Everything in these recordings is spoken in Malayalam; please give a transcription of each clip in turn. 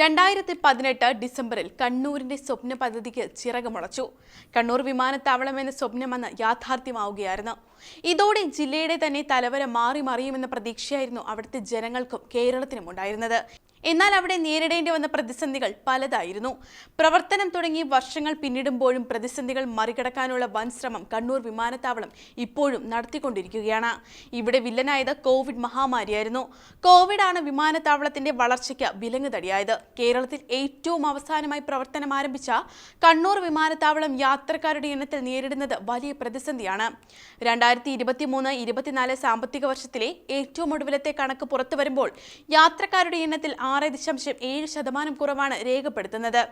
രണ്ടായിരത്തി പതിനെട്ട് ഡിസംബറിൽ കണ്ണൂരിന്റെ സ്വപ്ന പദ്ധതിക്ക് ചിറകുമുളച്ചു. കണ്ണൂർ വിമാനത്താവളം എന്ന സ്വപ്നമെന്ന് യാഥാർത്ഥ്യമാവുകയായിരുന്നു. ഇതോടെ ജില്ലയുടെ തന്നെ തലവര മാറി മറിയുമെന്ന പ്രതീക്ഷയായിരുന്നു അവിടുത്തെ ജനങ്ങൾക്കും കേരളത്തിനും ഉണ്ടായിരുന്നത് എന്നാൽ അവിടെ നേരിടേണ്ടി വന്ന പ്രതിസന്ധികൾ പലതായിരുന്നു. പ്രവർത്തനം തുടങ്ങി വർഷങ്ങൾ പിന്നിടുമ്പോഴും പ്രതിസന്ധികൾ മറികടക്കാനുള്ള വൻ ശ്രമം കണ്ണൂർ വിമാനത്താവളം ഇപ്പോഴും നടത്തിക്കൊണ്ടിരിക്കുകയാണ്. ഇവിടെ വില്ലനായത് കോവിഡ് മഹാമാരിയായിരുന്നു. കോവിഡാണ് വിമാനത്താവളത്തിന്റെ വളർച്ചയ്ക്ക് വിലങ്ങുതടിയായത്. കേരളത്തിൽ ഏറ്റവും അവസാനമായി പ്രവർത്തനം ആരംഭിച്ച കണ്ണൂർ വിമാനത്താവളം യാത്രക്കാരുടെ എണ്ണത്തിൽ നേരിടുന്നത് വലിയ പ്രതിസന്ധിയാണ്. രണ്ടായിരത്തി ഇരുപത്തി മൂന്ന് ഇരുപത്തിനാല് സാമ്പത്തിക വർഷത്തിലെ ഏറ്റവും ഒടുവിലത്തെ കണക്ക് പുറത്തു വരുമ്പോൾ യാത്രക്കാരുടെ എണ്ണത്തിൽ ആറ് ദശാംശം ഏഴ് ശതമാനം കുറവാണ് രേഖപ്പെടുത്തുന്നത്.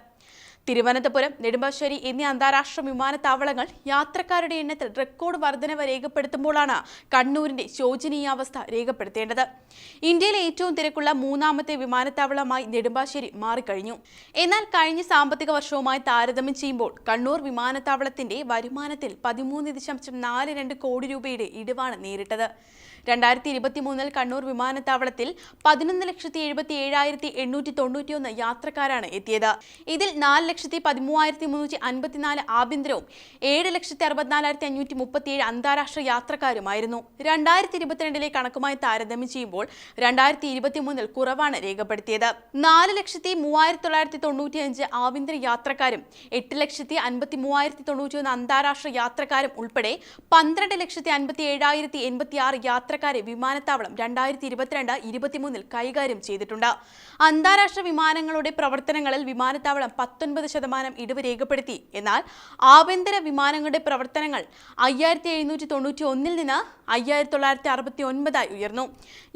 തിരുവനന്തപുരം നെടുമ്പാശ്ശേരി എന്നീ അന്താരാഷ്ട്ര വിമാനത്താവളങ്ങൾ യാത്രക്കാരുടെ എണ്ണത്തിൽ റെക്കോർഡ് വർധനവ് രേഖപ്പെടുത്തുമ്പോഴാണ് കണ്ണൂരിന്റെ ശോചനീയാവസ്ഥ രേഖപ്പെടുത്തേണ്ടത്. ഇന്ത്യയിലെ ഏറ്റവും തിരക്കുള്ള മൂന്നാമത്തെ വിമാനത്താവളമായി നെടുമ്പാശ്ശേരി മാറിക്കഴിഞ്ഞു. എന്നാൽ കഴിഞ്ഞ സാമ്പത്തിക വർഷവുമായി താരതമ്യം ചെയ്യുമ്പോൾ കണ്ണൂർ വിമാനത്താവളത്തിന്റെ വരുമാനത്തിൽ പതിമൂന്ന് ദശാംശം നാല് രണ്ട് കോടി രൂപയുടെ ഇടിവാണ് നേരിട്ടത്. രണ്ടായിരത്തി ഇരുപത്തി മൂന്നിൽ കണ്ണൂർ വിമാനത്താവളത്തിൽ പതിനൊന്ന് ലക്ഷത്തി എഴുപത്തി ഏഴായിരത്തി എണ്ണൂറ്റി തൊണ്ണൂറ്റിയൊന്ന് യാത്രക്കാരാണ് എത്തിയത്. ഇതിൽ നാല് ലക്ഷത്തി പതിമൂവായിരത്തി മുന്നൂറ്റി അൻപത്തിനാല് ആഭ്യന്തരവും ഏഴ് ലക്ഷത്തി അറുപത്തിനാലായിരത്തി അഞ്ഞൂറ്റി മുപ്പത്തിയേഴ് അന്താരാഷ്ട്ര യാത്രക്കാരുമായിരുന്നു. രണ്ടായിരത്തി ഇരുപത്തിരണ്ടിലെ കണക്കുമായി താരതമ്യം ചെയ്യുമ്പോൾ രണ്ടായിരത്തി ഇരുപത്തി മൂന്നിൽ കുറവാണ് രേഖപ്പെടുത്തിയത്. നാല് ലക്ഷത്തി മൂവായിരത്തി തൊള്ളായിരത്തി തൊണ്ണൂറ്റി അഞ്ച് ആഭ്യന്തര യാത്രക്കാരും എട്ട് ലക്ഷത്തി അൻപത്തി മൂവായിരത്തി തൊണ്ണൂറ്റി ഒന്ന് അന്താരാഷ്ട്ര യാത്രക്കാരും ഉൾപ്പെടെ പന്ത്രണ്ട് ലക്ഷത്തി അൻപത്തി ഏഴായിരത്തി എൺപത്തി ആറ് യാത്രക്കാരെ വിമാനത്താവളം രണ്ടായിരത്തി ഇരുപത്തിരണ്ട് ഇരുപത്തിമൂന്നിൽ കൈകാര്യം ചെയ്തിട്ടുണ്ട്. അന്താരാഷ്ട്ര വിമാനങ്ങളുടെ പ്രവർത്തനങ്ങളിൽ വിമാനത്താവളം പത്തൊൻപത് ശതമാനം ഇടിവ് രേഖപ്പെടുത്തി. എന്നാൽ ആഭ്യന്തര വിമാനങ്ങളുടെ പ്രവർത്തനങ്ങൾ അയ്യായിരത്തി എഴുന്നൂറ്റി തൊണ്ണൂറ്റി ഒന്നിൽ നിന്ന് അയ്യായിരത്തി തൊള്ളായിരത്തി അറുപത്തി ഒൻപതായി ഉയർന്നു.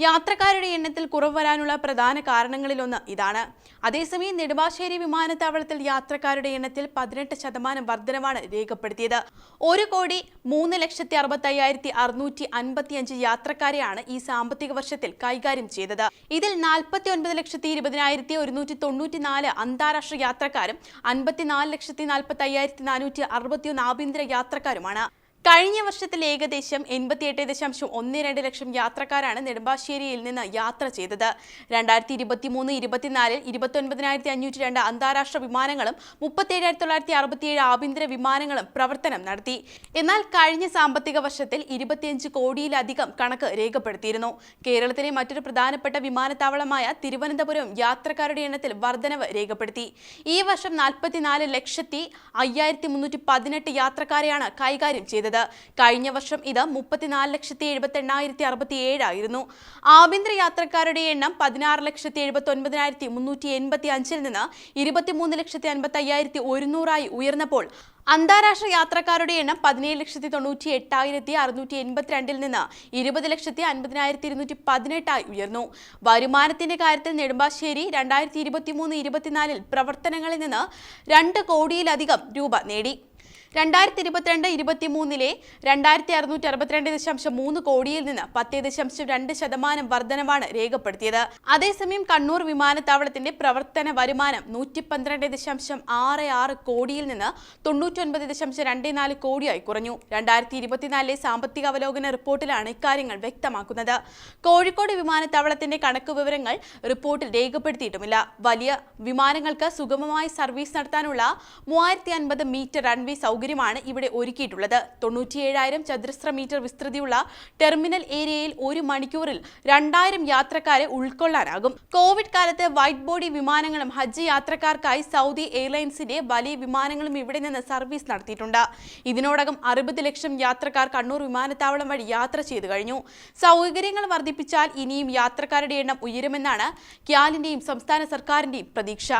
യാത്രക്കാരുടെ എണ്ണത്തിൽ കുറവ് വരാനുള്ള പ്രധാന കാരണങ്ങളിലൊന്ന് ഇതാണ്. അതേസമയം നെടുമ്പാശ്ശേരി വിമാനത്താവളത്തിൽ യാത്രക്കാരുടെ എണ്ണത്തിൽ പതിനെട്ട് ശതമാനം വർധനവാണ് രേഖപ്പെടുത്തിയത്. ഒരു കോടി മൂന്ന് ലക്ഷത്തി അറുപത്തി അയ്യായിരത്തി അറുന്നൂറ്റി അൻപത്തി അഞ്ച് യാത്രക്കാരെയാണ് ഈ സാമ്പത്തിക വർഷത്തിൽ കൈകാര്യം ചെയ്തത്. ഇതിൽ നാൽപ്പത്തി ഒൻപത് ലക്ഷത്തി ഇരുപതിനായിരത്തി ഒരുന്നൂറ്റി തൊണ്ണൂറ്റി നാല് അന്താരാഷ്ട്ര യാത്രക്കാരും അൻപത്തിനാല് ലക്ഷത്തി നാൽപ്പത്തി അയ്യായിരത്തി നാനൂറ്റി അറുപത്തിയൊന്ന് ആഭ്യന്തര യാത്രക്കാരുമാണ്. കഴിഞ്ഞ വർഷത്തിൽ ഏകദേശം എൺപത്തിയെട്ട് ദശാംശം ഒന്ന് രണ്ട് ലക്ഷം യാത്രക്കാരാണ് നെടുമ്പാശ്ശേരിയിൽ നിന്ന് യാത്ര ചെയ്തത്. രണ്ടായിരത്തി ഇരുപത്തി മൂന്ന് ഇരുപത്തിനാലിൽ ഇരുപത്തൊൻപതിനായിരത്തി അഞ്ഞൂറ്റി രണ്ട് അന്താരാഷ്ട്ര വിമാനങ്ങളും മുപ്പത്തേഴായിരത്തി തൊള്ളായിരത്തി അറുപത്തിയേഴ് ആഭ്യന്തര വിമാനങ്ങളും പ്രവർത്തനം നടത്തി. എന്നാൽ കഴിഞ്ഞ സാമ്പത്തിക വർഷത്തിൽ ഇരുപത്തിയഞ്ച് കോടിയിലധികം കണക്ക് രേഖപ്പെടുത്തിയിരുന്നു. കേരളത്തിലെ മറ്റൊരു പ്രധാനപ്പെട്ട വിമാനത്താവളമായ തിരുവനന്തപുരം യാത്രക്കാരുടെ എണ്ണത്തിൽ വർധനവ് രേഖപ്പെടുത്തി. ഈ വർഷം നാൽപ്പത്തിനാല് ലക്ഷത്തി അയ്യായിരത്തി മുന്നൂറ്റി പതിനെട്ട് യാത്രക്കാരെയാണ് കൈകാര്യം ചെയ്തത്. കഴിഞ്ഞ വർഷം ഇത് മുപ്പത്തിനാല് ലക്ഷത്തി എഴുപത്തി എണ്ണായിരത്തി അറുപത്തി ഏഴായിരുന്നു ആഭ്യന്തര യാത്രക്കാരുടെ എണ്ണം പതിനാറ് ലക്ഷത്തി എഴുപത്തി ഒൻപതിനായിരത്തി മുന്നൂറ്റി എൺപത്തി അഞ്ചിൽ നിന്ന് ഇരുപത്തിമൂന്ന് ലക്ഷത്തി അൻപത്തി അയ്യായിരത്തി ഒരുന്നൂറായി ഉയർന്നപ്പോൾ. അന്താരാഷ്ട്ര യാത്രക്കാരുടെ എണ്ണം പതിനേഴ് ലക്ഷത്തി തൊണ്ണൂറ്റി എട്ടായിരത്തി അറുന്നൂറ്റി എൺപത്തിരണ്ടിൽ നിന്ന് ഇരുപത് ലക്ഷത്തി അൻപതിനായിരത്തി ഇരുന്നൂറ്റി പതിനെട്ടായി ഉയർന്നു. വരുമാനത്തിന്റെ കാര്യത്തിൽ നെടുമ്പാശ്ശേരി രണ്ടായിരത്തി ഇരുപത്തി മൂന്ന് ഇരുപത്തിനാലിൽ പ്രവർത്തനങ്ങളിൽ നിന്ന് രണ്ട് കോടിയിലധികം രൂപ നേടി. രണ്ടായിരത്തി ഇരുപത്തിരണ്ട് ഇരുപത്തി മൂന്നിലെ രണ്ടായിരത്തി അറുന്നൂറ്റി അറുപത്തിരണ്ട് ദശാംശം മൂന്ന് കോടിയിൽ നിന്ന് പത്ത് ദശാംശം രണ്ട് ശതമാനം വർധനവാണ് രേഖപ്പെടുത്തിയത്. അതേസമയം കണ്ണൂർ വിമാനത്താവളത്തിന്റെ പ്രവർത്തന വരുമാനം നൂറ്റി പന്ത്രണ്ട് ദശാംശം ആറ് ആറ് കോടിയിൽ നിന്ന് തൊണ്ണൂറ്റൊൻപത് ദശാംശം രണ്ട് നാല് കോടിയായി കുറഞ്ഞു. രണ്ടായിരത്തി ഇരുപത്തിനാലിലെ സാമ്പത്തിക അവലോകന റിപ്പോർട്ടിലാണ് ഇക്കാര്യങ്ങൾ വ്യക്തമാക്കുന്നത്. കോഴിക്കോട് വിമാനത്താവളത്തിന്റെ കണക്ക് വിവരങ്ങൾ റിപ്പോർട്ടിൽ രേഖപ്പെടുത്തിയിട്ടുമില്ല. വലിയ വിമാനങ്ങൾക്ക് സുഗമമായി സർവീസ് നടത്താനുള്ള മൂവായിരത്തി അൻപത് മീറ്റർ റൺവേ സൗകര്യമാണ് ഇവിടെ ഒരുക്കിയിട്ടുള്ളത്. തൊണ്ണൂറ്റിയേഴായിരം ചതുരശ്ര മീറ്റർ വിസ്തൃതിയുള്ള ടെർമിനൽ ഏരിയയിൽ ഒരു മണിക്കൂറിൽ രണ്ടായിരം യാത്രക്കാരെ ഉൾക്കൊള്ളാനാകും. കോവിഡ് കാലത്ത് വൈറ്റ് ബോഡി വിമാനങ്ങളും ഹജ്ജ് യാത്രക്കാർക്കായി സൗദി എയർലൈൻസിന്റെ വലിയ വിമാനങ്ങളും ഇവിടെ നിന്ന് സർവീസ് നടത്തിയിട്ടുണ്ട്. ഇതിനോടകം അറുപത് ലക്ഷം യാത്രക്കാർ കണ്ണൂർ വിമാനത്താവളം വഴി യാത്ര ചെയ്തു കഴിഞ്ഞു. സൗകര്യങ്ങൾ വർദ്ധിപ്പിച്ചാൽ ഇനിയും യാത്രക്കാരുടെ എണ്ണം ഉയരുമെന്നാണ് ക്യാലിന്റെയും സംസ്ഥാന സർക്കാരിന്റെയും പ്രതീക്ഷ.